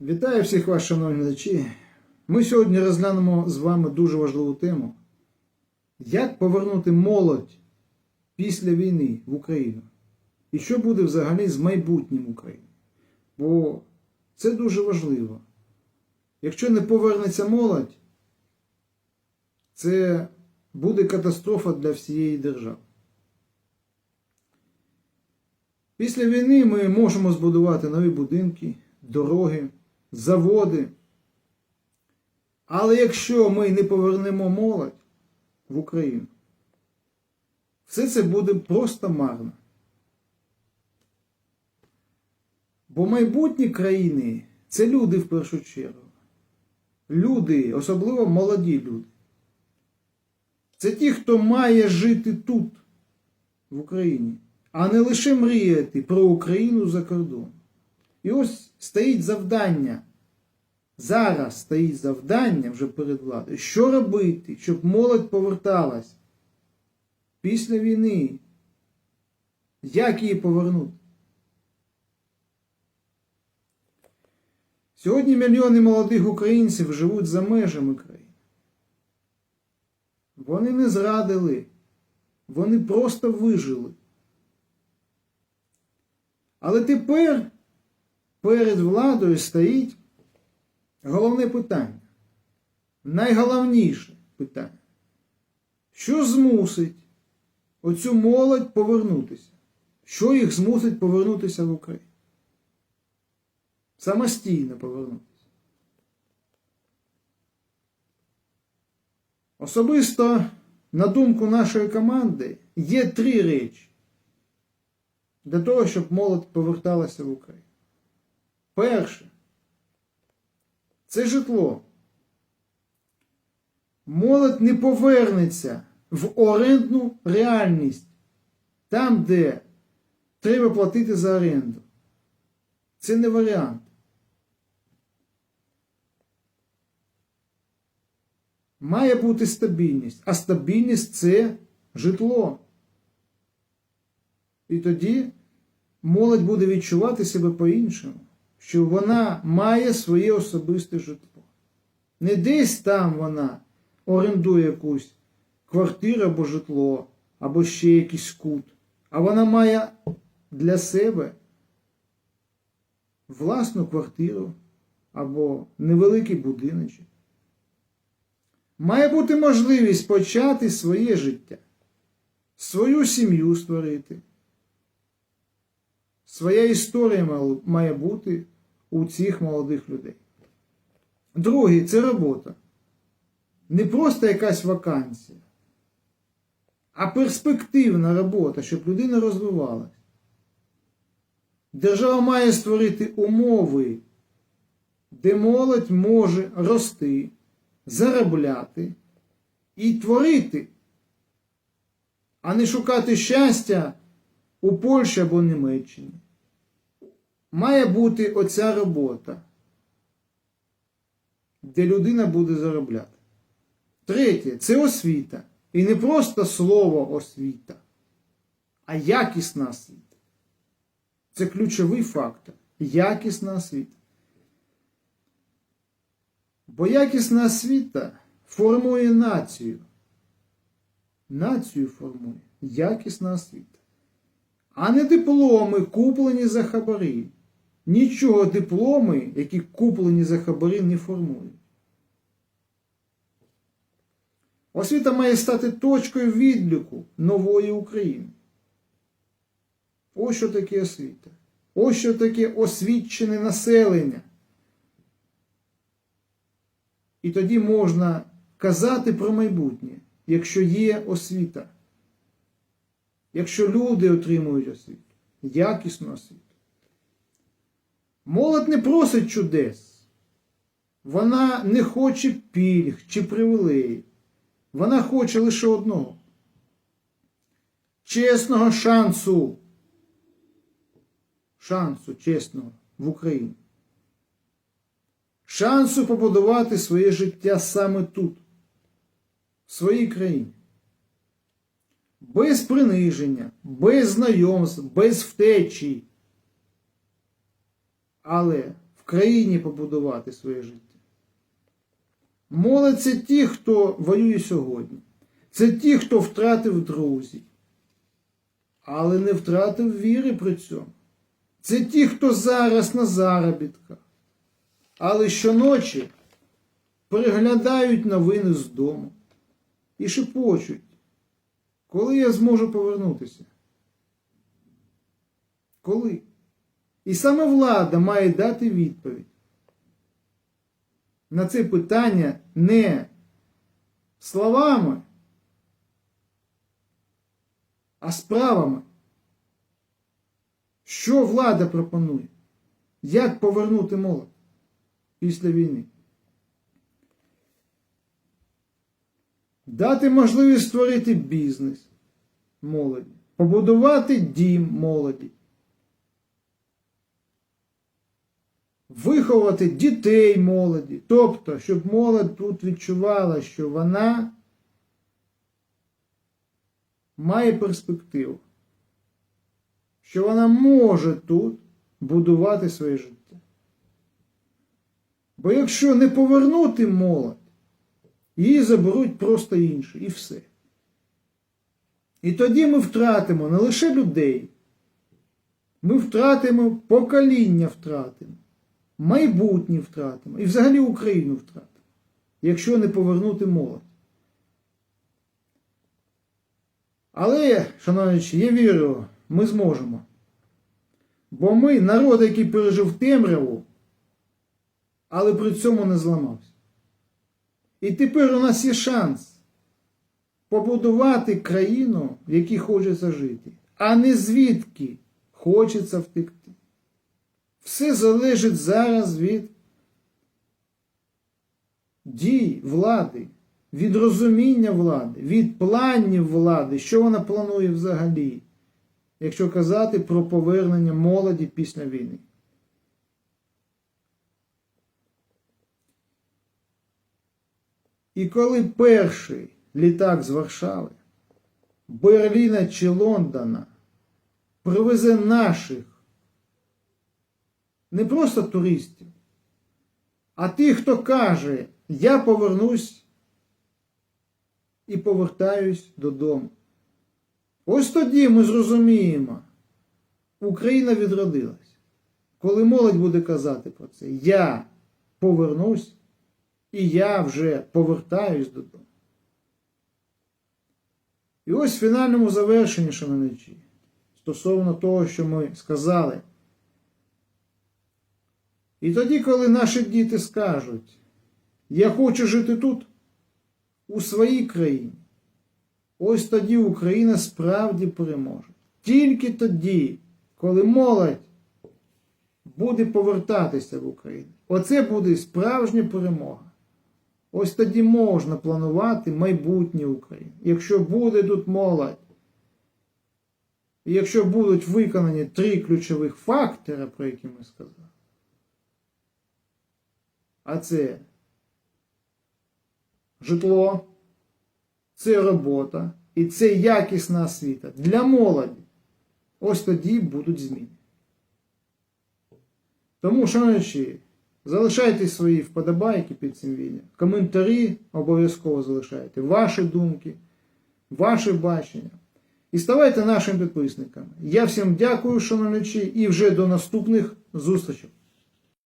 Вітаю всіх вас, шановні глядачі. Ми сьогодні розглянемо з вами дуже важливу тему. Як повернути молодь після війни в Україну? І що буде взагалі з майбутнім України? Бо це дуже важливо. Якщо не повернеться молодь, це буде катастрофа для всієї держави. Після війни ми можемо збудувати нові будинки, дороги, заводи. Але якщо ми не повернемо молодь в Україну, все це буде просто марно. Бо майбутні країни це люди в першу чергу. Люди, особливо молоді люди. Це ті, хто має жити тут, в Україні, а не лише мріяти про Україну за кордон. І ось стоїть завдання. Зараз стоїть завдання вже перед владою. Що робити, щоб молодь поверталась після війни? Як її повернути? Сьогодні мільйони молодих українців живуть за межами країни. Вони не зрадили, вони просто вижили. Але тепер перед владою стоїть головне питання. Найголовніше питання. Що змусить оцю молодь повернутися? Що їх змусить повернутися в Україну? Самостійно повернутися. Особисто, на думку нашої команди, є три речі для того, щоб молодь поверталася в Україну. Перше, це житло. Молодь не повернеться в орендну реальність, там, де треба платити за оренду. Це не варіант. Має бути стабільність, а стабільність це житло. І тоді молодь буде відчувати себе по-іншому, що вона має своє особисте житло. Не десь там вона орендує якусь квартиру або житло, або ще якийсь кут, а вона має для себе власну квартиру або невеликий будиночок. Має бути можливість почати своє життя, свою сім'ю створити. Своя історія має бути у цих молодих людей. Другий це робота. Не просто якась вакансія, а перспективна робота, щоб людина розвивалась. Держава має створити умови, де молодь може рости, заробляти і творити, а не шукати щастя у Польщі або Німеччині. Має бути оця робота, де людина буде заробляти. Третє це освіта. І не просто слово освіта, а якісна освіта. Це ключовий фактор. Якісна освіта. Бо якісна освіта формує націю. Націю формує якісна освіта. А не дипломи, куплені за хабарі. Нічого дипломи, які куплені за хабарі, не формують. Освіта має стати точкою відліку нової України. Ось що таке освіта. Ось що таке освічене населення. І тоді можна казати про майбутнє, якщо є освіта. Якщо люди отримують освіту, якісну освіту. Молодь не просить чудес. Вона не хоче пільг чи привілеїв. Вона хоче лише одного. Чесного шансу. Шансу чесного в Україні. Шансу побудувати своє життя саме тут, в своїй країні. Без приниження, без знайомств, без втечі. Але в країні побудувати своє життя. Молодь ті, хто воює сьогодні. Це ті, хто втратив друзів, але не втратив віри при цьому. Це ті, хто зараз на заробітках, але щоночі переглядають новини з дому і шепочуть, коли я зможу повернутися. Коли? І саме влада має дати відповідь на це питання не словами, а справами. Що влада пропонує? Як повернути молодь після війни? Дати можливість створити бізнес молоді, побудувати дім молоді, виховати дітей молоді. Тобто, щоб молодь тут відчувала, що вона має перспективу, що вона може тут будувати своє життя. Бо якщо не повернути молодь, її заберуть просто інші, і все. І тоді ми втратимо не лише людей, ми втратимо покоління втратимо, майбутнє втратимо і взагалі Україну втратимо, якщо не повернути молодь. Але, шановні, я вірю, ми зможемо. Бо ми народ, який пережив темряву, але при цьому не зламався. І тепер у нас є шанс побудувати країну, в якій хочеться жити, а не звідки хочеться втекти. Все залежить зараз від дій влади, від розуміння влади, від планів влади, що вона планує взагалі, якщо казати про повернення молоді після війни. І коли перший літак з Варшави, Берліна чи Лондона привезе наших не просто туристів, а тих, хто каже, я повернусь і повертаюсь додому. Ось тоді ми зрозуміємо, Україна відродилась. Коли молодь буде казати про це, я повернусь і я вже повертаюсь додому. І ось в фінальному завершенні, шановничі, стосовно того, що ми сказали. І тоді, коли наші діти скажуть, я хочу жити тут, у своїй країні, ось тоді Україна справді переможе. Тільки тоді, коли молодь буде повертатися в Україну. Оце буде справжня перемога. Ось тоді можна планувати майбутнє України. Якщо буде тут молодь, якщо будуть виконані три ключових фактори, про які ми сказали, а це житло, це робота і це якісна освіта для молоді, ось тоді будуть зміни. Тому, шановні, залишайте свої вподобайки під цим відео. Коментарі обов'язково залишайте. Ваші думки, ваші бачення. І ставайте нашими підписниками. Я всім дякую, шановничі, і вже до наступних зустрічей.